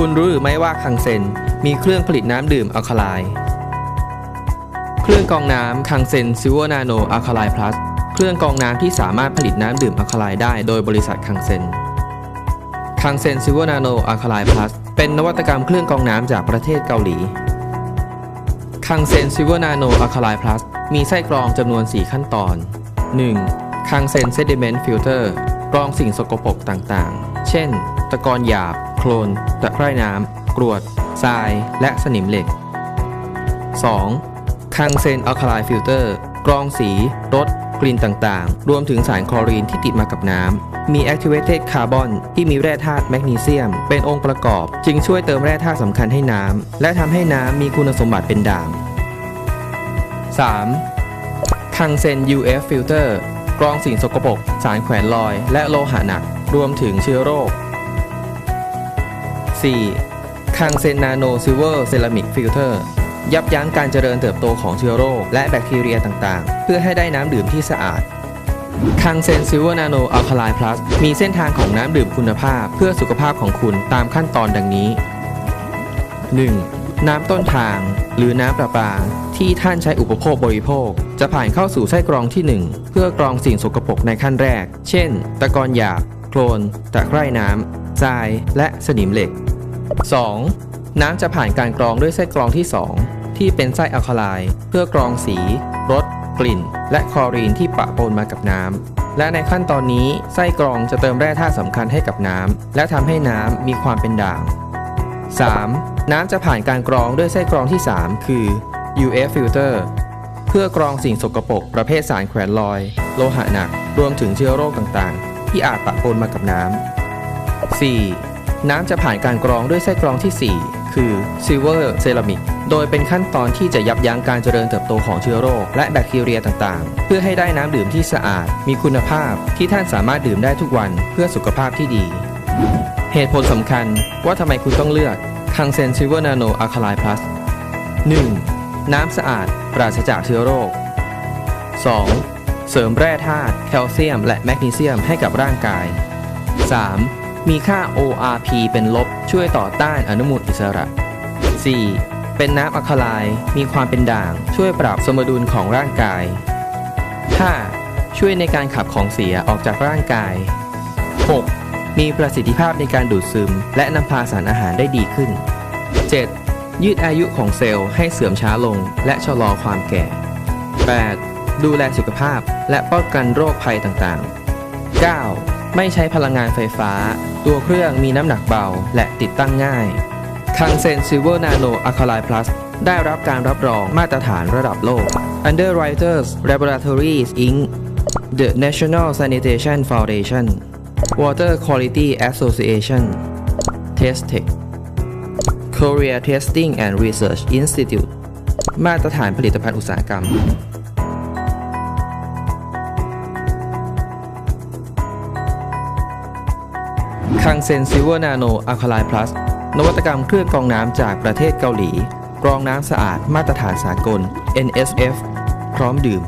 คุณรู้หรือไม่ว่าคังเซนมีเครื่องผลิตน้ำดื่มอัลคาไลเครื่องกรองน้ำคังเซนซิ l เวอร์นาโนอัลคาไลพลัสเครื่องกรองน้ำที่สามารถผลิตน้ำดื่มอัลคาไลได้โดยบริษัทคังเซนคังเซนซิ l เวอร์นาโนอัลคาไลพลัสเป็นนวัตกรรมเครื่องกรองน้ำจากประเทศเกาหลีคังเซนซิ l เวอร์นาโนอัลคาไลพลัสมีไส้กรองจำนวน 4 ขั้นตอน 1. คังเซนเซดิเมนต์ฟิลเตอร์กรองสิ่งสกปรกต่างๆ เช่น ตะกอนหยาบ โคลน ตะไคร่น้ำ กรวด ทราย และสนิมเหล็ก 2. คังเซนอัลคาไลฟิลเตอร์ กรองสี รส กลิ่นต่างๆ รวมถึงสารคลอรีนที่ติดมากับน้ำ มี Activated Carbon ที่มีแร่ธาตุแมกนีเซียม เป็นองค์ประกอบ จึงช่วยเติมแร่ธาตุสำคัญให้น้ำ และทำให้น้ำมีคุณสมบัติเป็นด่าง 3. คังเซน UF Filter กรองสิ่งสกปรก สารแขวนลอย และโลหะหนัก รวมถึงเชื้อโรค 4. คังเซนนาโนซิลเวอร์เซรามิกฟิลเตอร์ยับยั้งการเจริญเติบโตของเชื้อโรค และแบคทีเรียต่างๆ เพื่อให้ได้น้ำดื่มที่สะอาดคังเซนซิลเวอร์นาโนอัลคาไลพลัสมีเส้นทางของน้ำดื่มคุณภาพ เพื่อสุขภาพของคุณตามขั้นตอนดังนี้ 1. น้ำต้นทาง หรือน้ำประปา ที่ท่านใช้อุปโภคบริโภค จะผ่านเข้าสู่ไส้กรองที่ 1 เพื่อกรองสิ่งสกปรกในขั้นแรก เช่น ตะกอนหยาบ โคลน ตะไคร่น้ำทราย และสนิมเหล็ก 2. น้ำจะผ่านการกรองด้วยไส้กรองที่ 2 ที่เป็นไส้อัลคาไลน์เพื่อกรองสีรสกลิ่น และคลอรีนที่ปะปนมากับน้ำ และในขั้นตอนนี้ไส้กรองจะเติมแร่ธาตุสำคัญให้กับน้ำ และทำให้น้ำมีความเป็นด่าง 3. น้ำจะผ่านการกรองด้วยไส้กรองที่ 3 คือ UF filter เพื่อกรองสิ่งสกปรกประเภทสารแขวนลอย โลหะหนัก รวมถึงเชื้อโรคต่างๆ ที่อาจปะปนมากับน้ำ 4. น้ำจะผ่านการกรองด้วยไส้กรองที่ 4 คือ Silver Ceramic โดยเป็นขั้นตอนที่จะยับยั้งการเจริญเติบโตของเชื้อโรค และแบคทีเรียต่างๆ เพื่อให้ได้น้ำดื่มที่สะอาด มีคุณภาพที่ท่านสามารถดื่มได้ทุกวันเพื่อสุขภาพที่ดี เหตุผลสำคัญว่าทำไมคุณต้องเลือกคังเซนซิลเวอร์นาโนอะคาไลพลัส 1. น้ำสะอาดปราศจากเชื้อโรค 2. เสริมแร่ธาตุแคลเซียม และแมกนีเซียมให้กับร่างกาย 3. มีค่า ORP เป็นลบช่วยต่อต้านอนุมูลอิสระ 4. เป็นน้ำอะคาไลน์มีความเป็นด่าง ช่วยปรับสมดุลของร่างกาย 5. ช่วยในการขับของเสียออกจากร่างกาย 6. มีประสิทธิภาพในการดูดซึม และนำพาสารอาหารได้ดีขึ้น 7. ยืดอายุของเซลล์ให้เสื่อมช้าลง และชะลอความแก่ 8. ดูแลสุขภาพและป้องกันโรคภัยต่างๆ 9. ไม่ใช้พลังงานไฟฟ้า ตัวเครื่องมีน้ำหนักเบา และติดตั้งง่ายคังเซนซิเวอร์นาโนอะคาไลพลัสได้รับการรับรองมาตรฐานระดับโลก Underwriters Laboratories Inc. The National Sanitation Foundation Water Quality Association Testech Korea Testing and Research Institute มาตรฐานผลิตภัณฑ์อุตสาหกรรม คังเซนซิวเวอร์นาโนอะคาไลพลัสนวัตกรรมเครื่องกรองน้ำจากประเทศเกาหลี กรองน้ำสะอาดมาตรฐานสากล NSF พร้อมดื่ม